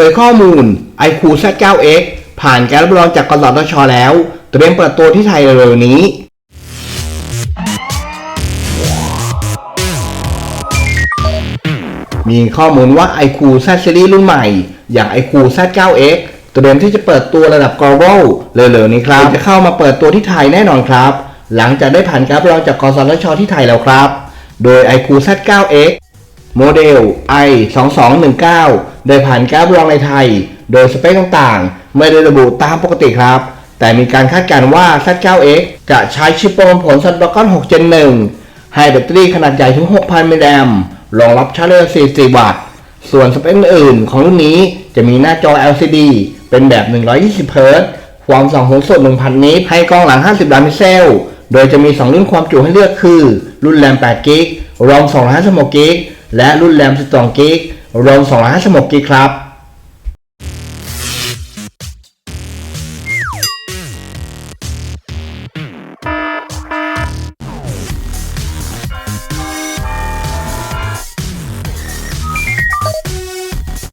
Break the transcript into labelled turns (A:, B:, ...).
A: ผยข้อมูล iQ Z9X ผ่านการรับรองจากกสทชแล้ว เตรียมเปิดตัวที่ไทยเร็วๆนี้มีข้อมูลว่า iQ Z Series รุ่นใหม่ อย่าง iQ Z9X เตรียมที่จะเปิดตัวระดับ global เร็วๆนี้ครับ จะเข้ามาเปิดตัวที่ไทยแน่นอนครับ หลังจากได้ผ่านการรับรองจากกสทชที่ไทยแล้วครับ โดย iQ Z9X โมเดล i 2 2 1 9 ได้ผ่านการรับรองในไทย โดยสเปคต่างๆ ไม่ได้ระบุตามปกติครับ แต่มีการคาดการณ์ว่า Z9X จะใช้ชิปประมวลผล Snapdragon 6 Gen 1 ให้แบตเตอรี่ขนาดใหญ่ถึง 6,000 มิลลิแอมป์รองรับชาร์จเร็ว44 วัตต์ ส่วนสเปคอื่นๆของรุ่นนี้จะมีหน้าจอ LCD เป็นแบบ 120เฮิรต์ความส่องสูงสุด 1,000 นิตให้กล้องหลัง 50 ล้านพิกเซล โดยจะมี 2 รุ่นความจุให้เลือกคือ รุ่นแรม8กิกรอม256กิก และรุ่นแรม12กิกรวม256กิกครับ